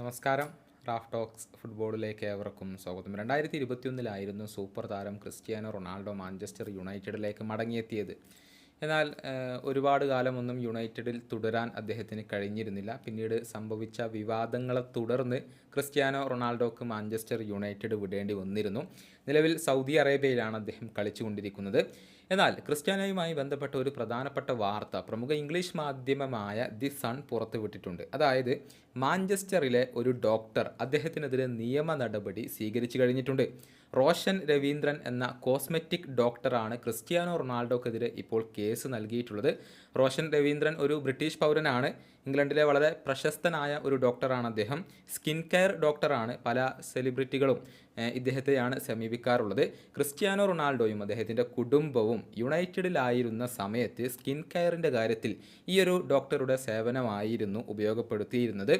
നമസ്കാരം. Raf talks ഫുട്ബോളിലേക്ക് ഏവർക്കും സ്വാഗതം. രണ്ടായിരത്തി ഇരുപത്തിയൊന്നിലായിരുന്നു സൂപ്പർ താരം ക്രിസ്ത്യാനോ റൊണാൾഡോ മാഞ്ചസ്റ്റർ യുണൈറ്റഡിലേക്ക് മടങ്ങിയെത്തിയത്. എന്നാൽ ഒരുപാട് കാലമൊന്നും യുണൈറ്റഡിൽ തുടരാൻ അദ്ദേഹത്തിന് കഴിഞ്ഞിരുന്നില്ല. പിന്നീട് സംഭവിച്ച വിവാദങ്ങളെ തുടർന്ന് ക്രിസ്ത്യാനോ റൊണാൾഡോക്ക് മാഞ്ചസ്റ്റർ യുണൈറ്റഡ് വിടേണ്ടി വന്നിരുന്നു. നിലവിൽ സൗദി അറേബ്യയിലാണ് അദ്ദേഹം കളിച്ചുകൊണ്ടിരിക്കുന്നത്. എന്നാൽ ക്രിസ്ത്യാനോയുമായി ബന്ധപ്പെട്ട ഒരു പ്രധാനപ്പെട്ട വാർത്ത പ്രമുഖ ഇംഗ്ലീഷ് മാധ്യമമായ ദി സൺ പുറത്തുവിട്ടിട്ടുണ്ട്. അതായത് മാഞ്ചസ്റ്ററിലെ ഒരു ഡോക്ടർ അദ്ദേഹത്തിനെതിരെ നിയമ നടപടി സ്വീകരിച്ചു കഴിഞ്ഞിട്ടുണ്ട്. റോഷൻ രവീന്ദ്രൻ എന്ന കോസ്മെറ്റിക് ഡോക്ടറാണ് ക്രിസ്ത്യാനോ റൊണാൾഡോക്കെതിരെ ഇപ്പോൾ കേസ് നൽകിയിട്ടുള്ളത്. റോഷൻ രവീന്ദ്രൻ ഒരു ബ്രിട്ടീഷ് പൗരനാണ്. ഇംഗ്ലണ്ടിലെ വളരെ പ്രശസ്തനായ ഒരു ഡോക്ടറാണ് അദ്ദേഹം. സ്കിൻ കെയർ ഡോക്ടറാണ് പല സെലിബ്രിറ്റികളും ഇദ്ദേഹത്തെയാണ് സമീപിക്കാറുള്ളത്. ക്രിസ്ത്യാനോ റൊണാൾഡോയും അദ്ദേഹത്തിന്റെ കുടുംബവും യുണൈറ്റഡിലായിരുന്ന സമയത്ത് സ്കിൻ കെയറിന്റെ കാര്യത്തിൽ ഈ ഒരു ഡോക്ടറുടെ സേവനമായിരുന്നു ഉപയോഗപ്പെടുത്തിയിരുന്നത്.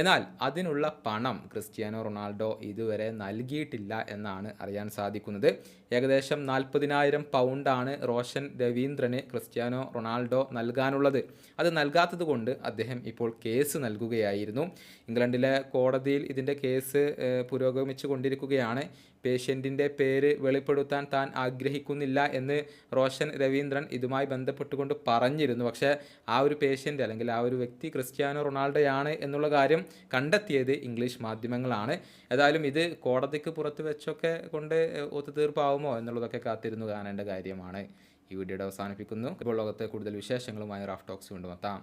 എന്നാൽ അതിനുള്ള പണം ക്രിസ്ത്യാനോ റൊണാൾഡോ ഇതുവരെ നൽകിയിട്ടില്ല എന്നാണ് അറിയാൻ സാധിക്കുന്നത്. ഏകദേശം നാൽപ്പതിനായിരം പൗണ്ടാണ് റോഷൻ രവീന്ദ്രന് ക്രിസ്ത്യാനോ റൊണാൾഡോ നൽകാനുള്ളത്. അത് നൽകാത്തത് കൊണ്ട് അദ്ദേഹം ഇപ്പോൾ കേസ് നൽകുകയായിരുന്നു. ഇംഗ്ലണ്ടിലെ കോടതിയിൽ ഇതിന്റെ കേസ് പുരോഗമിച്ചു കൊണ്ടിരിക്കുകയാണ്. പേഷ്യന്റിന്റെ പേര് വെളിപ്പെടുത്താൻ താൻ ആഗ്രഹിക്കുന്നില്ല എന്ന് റോഷൻ രവീന്ദ്രൻ ഇതുമായി ബന്ധപ്പെട്ടുകൊണ്ട് പറഞ്ഞിരുന്നു. പക്ഷേ ആ ഒരു പേഷ്യന്റ് അല്ലെങ്കിൽ ആ ഒരു വ്യക്തി ക്രിസ്ത്യാനോ റൊണാൾഡോയാണ് എന്നുള്ള കാര്യം കണ്ടെത്തിയത് ഇംഗ്ലീഷ് മാധ്യമങ്ങളാണ്. ഏതായാലും ഇത് കോടതിക്ക് പുറത്ത് വെച്ചൊക്കെ കൊണ്ട് ഒത്തുതീർപ്പാവുമോ എന്നുള്ളതൊക്കെ കാത്തിരുന്നു കാണേണ്ട കാര്യമാണ്. ഈ വീഡിയോയുടെ അവസാനിപ്പിക്കുന്നു. ഇപ്പോൾ ലോകത്തെ കൂടുതൽ വിശേഷങ്ങളുമായി റാഫ് ടോക്സ് കൊണ്ടുമെത്താം